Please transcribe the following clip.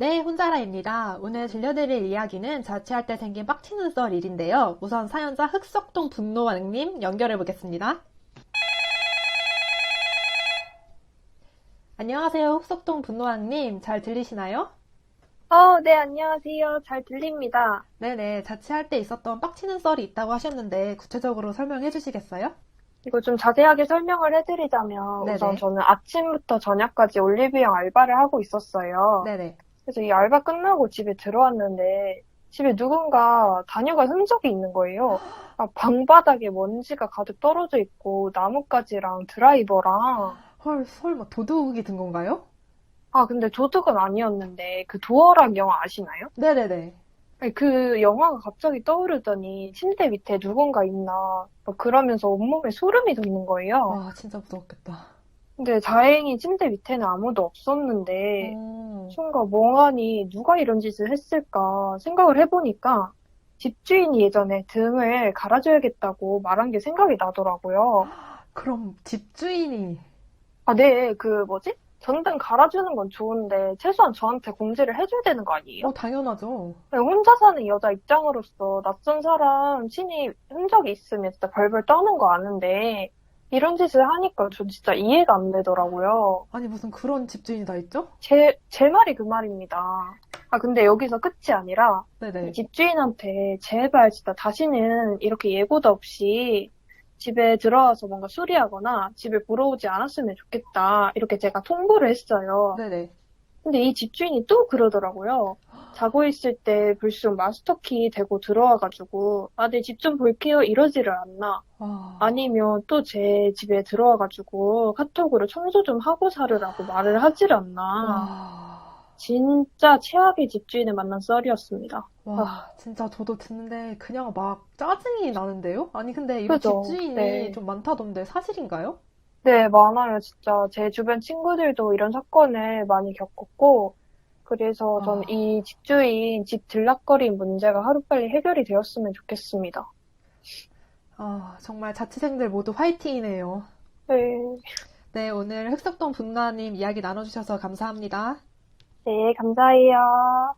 네, 혼자라입니다. 오늘 들려드릴 이야기는 자취할 때 생긴 빡치는 썰 일인데요. 우선 사연자 흑석동 분노왕님 연결해 보겠습니다. 안녕하세요, 흑석동 분노왕님. 잘 들리시나요? 어, 네, 안녕하세요. 잘 들립니다. 네네, 자취할 때 있었던 빡치는 썰이 있다고 하셨는데 구체적으로 설명해 주시겠어요? 이거 좀 자세하게 설명을 해드리자면, 네네. 우선 저는 아침부터 저녁까지 올리브영 알바를 하고 있었어요. 네네. 그래서 이 알바 끝나고 집에 들어왔는데, 집에 누군가 다녀간 흔적이 있는 거예요. 아, 방바닥에 먼지가 가득 떨어져 있고, 나뭇가지랑 드라이버랑, 헐, 설마 도둑이 든 건가요? 아, 근데 도둑은 아니었는데, 그 도어락 영화 아시나요? 네네네. 그 영화가 갑자기 떠오르더니, 침대 밑에 누군가 있나, 막 그러면서 온몸에 소름이 돋는 거예요. 와, 진짜 무서웠겠다. 근데 다행히 침대 밑에는 아무도 없었는데, 오, 순간 멍하니 누가 이런 짓을 했을까 생각을 해보니까, 집주인이 예전에 등을 갈아줘야겠다고 말한 게 생각이 나더라고요. 그럼 집주인이 아, 네, 그 뭐지? 전등 갈아주는 건 좋은데, 최소한 저한테 공지를 해줘야 되는 거 아니에요? 어, 당연하죠. 혼자 사는 여자 입장으로서 낯선 사람 친히 흔적이 있으면 진짜 벌벌 떠는 거 아는데, 이런 짓을 하니까 전 진짜 이해가 안 되더라고요. 아니, 무슨 그런 집주인이 다 있죠? 제, 제 말이 그 말입니다. 아, 근데 여기서 끝이 아니라, 네네. 집주인한테 제발 진짜 다시는 이렇게 예고도 없이 집에 들어와서 뭔가 수리하거나 집에 보러 오지 않았으면 좋겠다. 이렇게 제가 통보를 했어요. 네네. 근데 이 집주인이 또 그러더라고요. 자고 있을 때 불쑥 마스터키 대고 들어와가지고, 아, 네, 집좀 볼게요. 이러지를 않나. 와, 아니면 또 제 집에 들어와가지고 카톡으로 청소 좀 하고 살으라고 말을 하질 않나. 와, 진짜 최악의 집주인을 만난 썰이었습니다. 와, 진짜 저도 듣는데 그냥 막 짜증이 나는데요? 아니, 근데 이런 그죠? 집주인이 네. 좀 많다던데 사실인가요? 네, 많아요. 진짜 제 주변 친구들도 이런 사건을 많이 겪었고, 그래서 저는 아. 이 집주인 집 들락거림 문제가 하루빨리 해결이 되었으면 좋겠습니다. 아, 정말 자취생들 모두 화이팅이네요. 네, 네, 오늘 흑석동 분노님 이야기 나눠주셔서 감사합니다. 네, 감사해요.